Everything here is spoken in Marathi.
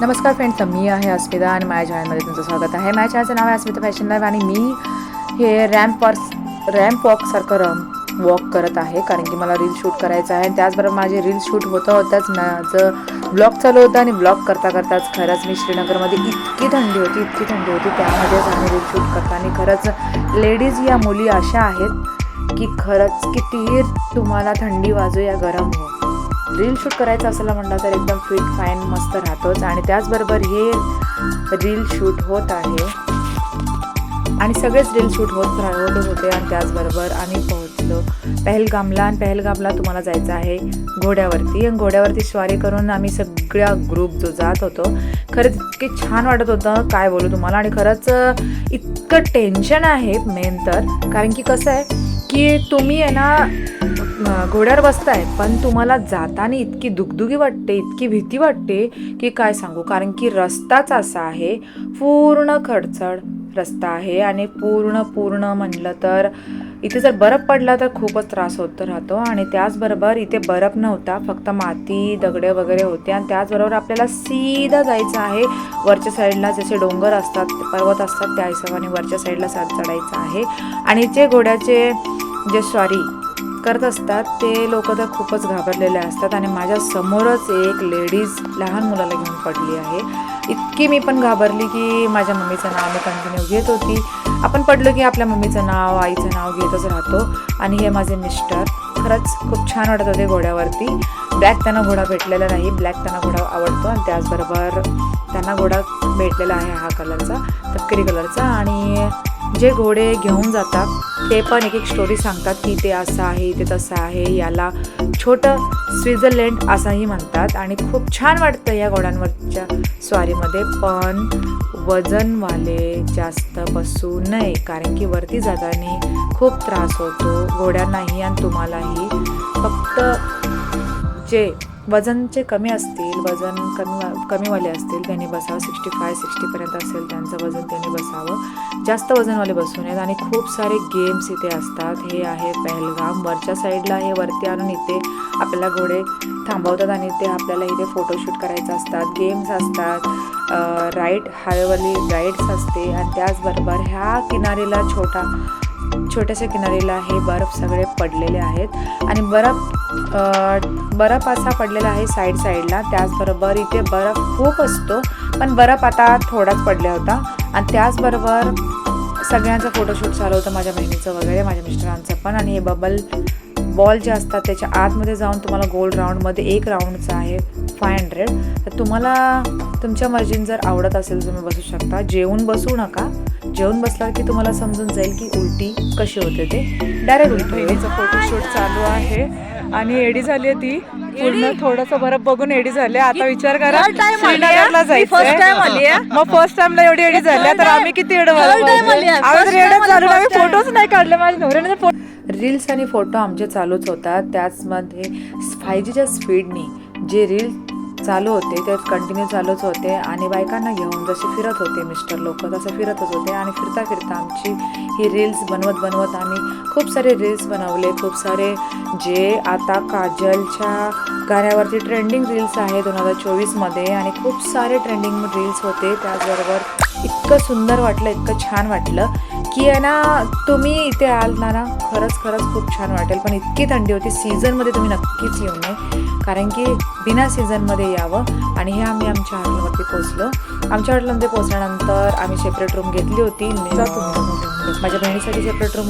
नमस्कार फ्रेंड्स मी आहे अस्मिता आणि माझ्या चॅनलमध्ये तुमचं स्वागत आहे. माझ्या चॅनलचं नाव आहे अस्मिता फॅशन लाईव्ह आणि मी हे रॅम्प वॉर्स रॅम्प वॉकसारखं रम वॉक करत आहे. कारण की मला रील शूट करायचं आहे. आणि त्याचबरोबर माझे रील शूट होतं होताच माझं ब्लॉग चालू होतं आणि ब्लॉग करता करताच खरंच मी श्रीनगरमध्ये इतकी थंडी होती इतकी थंडी होती. त्यामध्येच आम्ही रील शूट करता आणि खरंच लेडीज या मुली अशा आहेत की खरंच कितीही तुम्हाला थंडी वाजू या गरम हो. रील शूट करायचं असेल म्हटलं तर एकदम फिट फाईन मस्त राहतोच. आणि त्याचबरोबर हे रील शूट होत आहे. आणि सगळेच रील शूट होत होत होते आणि त्याचबरोबर आम्ही पोहोचलो. पहलगामला आणि पहलगामला तुम्हाला जायचं आहे घोड्यावरती. आणि घोड्यावरती स्वारी करून आम्ही सगळ्या ग्रुप जो जात होतो खरंच इतके छान वाटत होतं. काय बोलू तुम्हाला? आणि खरंच इतकं टेन्शन आहे मेन तर. कारण की कसं आहे की तुम्ही आहे ना घोड्यावर बसताय पण तुम्हाला जाताना इतकी दुगदुगी वाटते इतकी भीती वाटते की काय सांगू? कारण की रस्ताच असा आहे पूर्ण खडचड रस्ता आहे आणि पूर्ण पूर्ण म्हणलं तर इथे जर बर्फ पडला तर खूपच त्रास होत राहतो आणि त्याचबरोबर इथे बर्फ नव्हता फक्त माती दगडे वगैरे होते आणि त्याचबरोबर आपल्याला सीधा जायचं आहे. वरच्या साईडला जसे डोंगर असतात पर्वत असतात त्या हिशोबाने वरच्या साईडला सात चढायचं आहे. आणि जे घोड्याचे जे स्वारी करत असतात ते लोक तर खूपच घाबरलेले असतात आणि माझ्या समोरच एक लेडीज लहान मुलाला घेऊन पडली आहे. इतकी मी पण घाबरली की माझ्या मम्मीचं नाव मी कंटिन्यू घेत होती. आपण पडलो की आपल्या मम्मीचं नाव आईचं नाव घेतच राहतो आणि हे माझे मिस्टर. खरंच खूप छान वाटत होते घोड्यावरती. ब्लॅक त्यांना घोडा भेटलेला नाही ब्लॅक त्यांना घोडा आवडतो आणि त्याचबरोबर त्यांना घोडा भेटलेला आहे हा कलरचा तपकिरी कलरचा आणि जे घोडे घेऊन जातात ते पण एक एक स्टोरी सांगतात की ते असं आहे ते तसं आहे. याला छोटं स्वित्झर्लंड असंही म्हणतात आणि खूप छान वाटतं या घोड्यांवरच्या स्वारीमध्ये. पण वजनवाले जास्त बसू नये कारण की वरती जाताना खूप त्रास होतो. घोड्यांनाही आणि तुम्हालाही. फक्त जे वजनचे कमी असतील वजन कमी कमीवाले असतील त्यांनी बसावं सिक्स्टी फाय सिक्स्टीपर्यंत असेल त्यांचं वजन त्यांनी बसावं. जास्त वजनवाले बसू नयेत आणि खूप सारे गेम्स इथे असतात. हे आहे पहलगाम. वरच्या साईडला हे वरती आणून इथे आपल्याला घोडे थांबवतात आणि ते आपल्याला इथे फोटोशूट करायचं असतात. गेम्स असतात. राईड हायवेवरली राईड्स असते. आणि त्याचबरोबर ह्या किनारीला छोटा छोट्याशा किनारीला हे बर्फ सगळे पडलेले आहेत. आणि बर्फ बर्फ असा पडलेला आहे साईड साईडला त्याचबरोबर इथे बर्फ खूप असतो पण बर्फ आता थोडाच पडला होता. आणि त्याचबरोबर सगळ्यांचं फोटोशूट चालू होतं माझ्या बहिणीचं वगैरे माझ्या मिस्टरांचं पण. आणि हे बबल बॉल जे असतात त्याच्या आतमध्ये जाऊन तुम्हाला गोल्ड राऊंडमध्ये एक राऊंडचं आहे फाय हंड्रेड तर तुम्हाला तुमच्या मर्जीने जर आवडत असेल तुम्ही बसू शकता. जेवून बसू नका. जेवून बसला की तुम्हाला समजून जाईल की उलटी कशी होते ते. डायरेक्ट उलटी फोटोशूट चालू आहे. आणि एडी झाली आहे ती. पूर्ण थोडंसं बरं बघून एडी झाली आता विचार करा. श्रीनगरला जायचं. मग फर्स्ट टाइमला एवढी एडी झाली तर आम्ही किती एड. आम्ही झालो. फोटोच नाही काढले माझ्या नवऱ्याने रील्स आणि फोटो आमचे चालूच होतात. त्याचमध्ये फाय जीच्या स्पीडनी जे रील चालू होते ते कंटिन्यू चालूच होते आणि बायकांना घेऊन जसे फिरत होते मिस्टर लोक तसं फिरतच होते आणि फिरता फिरता आमची ही रील्स बनवत बनवत आम्ही खूप सारे रील्स बनवले खूप सारे जे आता काजलच्या गाण्यावरती ट्रेंडिंग रील्स आहे दोन हजार चोवीसमध्ये आणि खूप सारे ट्रेंडिंग रील्स होते त्याचबरोबर इतकं सुंदर वाटलं इतकं छान वाटलं. की आहे ना तुम्ही इथे आल ना ना खरंच खरंच खूप छान वाटेल. पण इतकी थंडी होती सीझनमध्ये तुम्ही नक्कीच येऊ नये. कारण की बिना सीझनमध्ये यावं. आणि हे आम्ही आमच्या हॉटेलवरती पोचलो आमच्या हॉटेलमध्ये पोचल्यानंतर आम्ही सेपरेट रूम घेतली होती. माझ्या बहिणीसाठी सेपरेट रूम